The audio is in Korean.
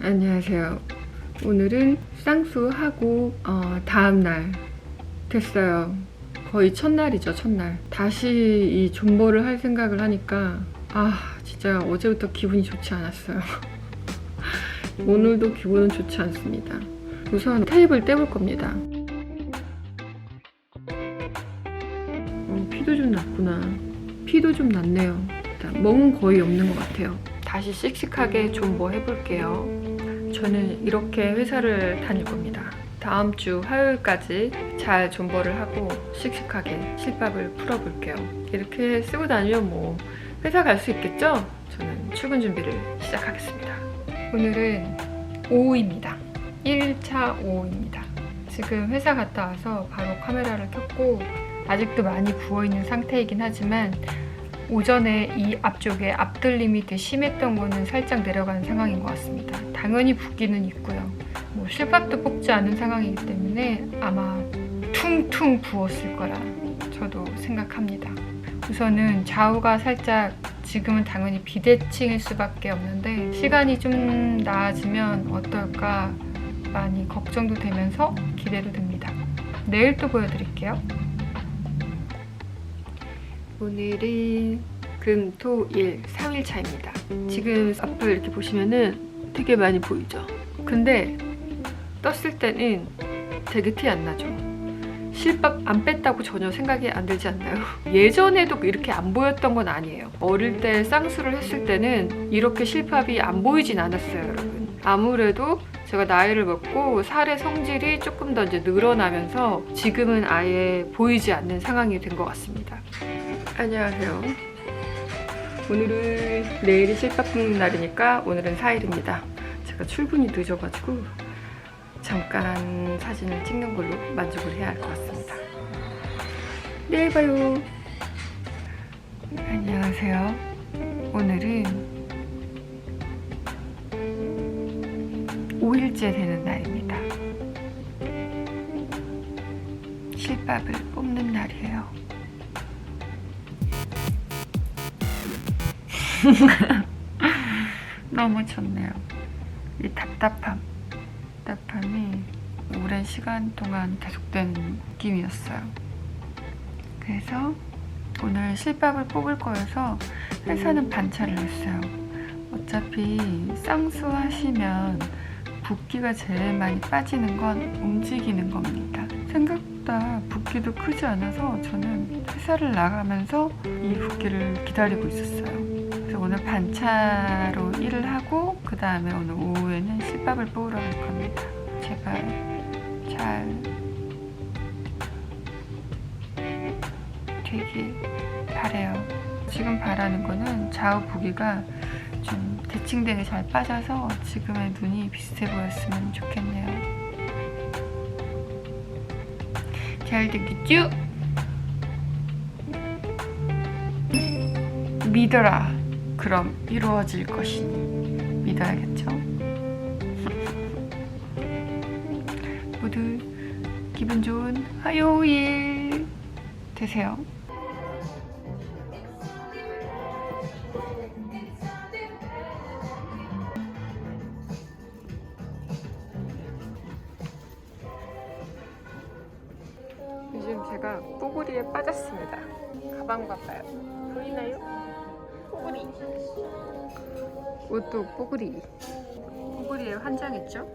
안녕하세요. 오늘은 쌍수하고 어, 다음 날 됐어요. 거의 첫날이죠, 첫날. 다시 이 존버를 할 생각을 하니까 아 진짜 어제부터 기분이 좋지 않았어요. 오늘도 기분은 좋지 않습니다. 우선 테이블 떼볼 겁니다. 어, 피도 좀 났구나. 피도 좀 났네요. 일단 멍은 거의 없는 것 같아요. 다시 씩씩하게 존버 해볼게요. 저는 이렇게 회사를 다닐 겁니다. 다음 주 화요일까지 잘 존버를 하고 씩씩하게 실밥을 풀어볼게요. 이렇게 쓰고 다니면 뭐 회사 갈 수 있겠죠? 저는 출근 준비를 시작하겠습니다. 오늘은 오후입니다. 1차 오후입니다. 지금 회사 갔다 와서 바로 카메라를 켰고 아직도 많이 부어있는 상태이긴 하지만 오전에 이 앞쪽에 앞들림이 되게 심했던 거는 살짝 내려가는 상황인 것 같습니다. 당연히 붓기는 있고요. 뭐 실밥도 뽑지 않은 상황이기 때문에 아마 퉁퉁 부었을 거라 저도 생각합니다. 우선은 좌우가 살짝 지금은 당연히 비대칭일 수밖에 없는데 시간이 좀 나아지면 어떨까 많이 걱정도 되면서 기대도 됩니다. 내일 또 보여드릴게요. 오늘은 금, 토, 일 3일 차입니다. 지금 앞을 이렇게 보시면은 되게 많이 보이죠? 근데 떴을 때는 되게 티 안 나죠? 실밥 안 뺐다고 전혀 생각이 안 들지 않나요? 예전에도 이렇게 안 보였던 건 아니에요. 어릴 때 쌍수를 했을 때는 이렇게 실밥이 안 보이진 않았어요, 여러분. 아무래도 제가 나이를 먹고 살의 성질이 조금 더 이제 늘어나면서 지금은 아예 보이지 않는 상황이 된 것 같습니다. 안녕하세요. 오늘은 내일이 실밥 뽑는 날이니까 오늘은 4일입니다. 제가 출근이 늦어가지고 잠깐 사진을 찍는 걸로 만족을 해야 할 것 같습니다. 내일 봐요. 안녕하세요. 오늘은 5일째 되는 날입니다. 실밥을 뽑는 날이에요. 너무 좋네요. 이 답답함. 답답함이 오랜 시간 동안 계속된 느낌이었어요. 그래서 오늘 실밥을 뽑을 거여서 회사는 반차를 했어요. 어차피 쌍수 하시면 붓기가 제일 많이 빠지는 건 움직이는 겁니다. 생각보다 붓기도 크지 않아서 저는 회사를 나가면서 이 붓기를 기다리고 있었어요. 오늘 반차로 일을 하고 그 다음에 오늘 오후에는 실밥을 뽑으러 갈 겁니다. 제발 잘 되길 바래요. 지금 바라는 거는 좌우 보기가 좀 대칭되게 잘 빠져서 지금의 눈이 비슷해 보였으면 좋겠네요. 잘 되겠죠? 믿어라. 그럼 이루어질 것이니 믿어야겠죠? 모두 기분 좋은 화요일 되세요. 요즘 제가 뽀글이에 빠졌습니다. 가방 봐봐요. 보이나요? 뽀글이. 옷도 뽀글이. 뽀글이에 환장했죠?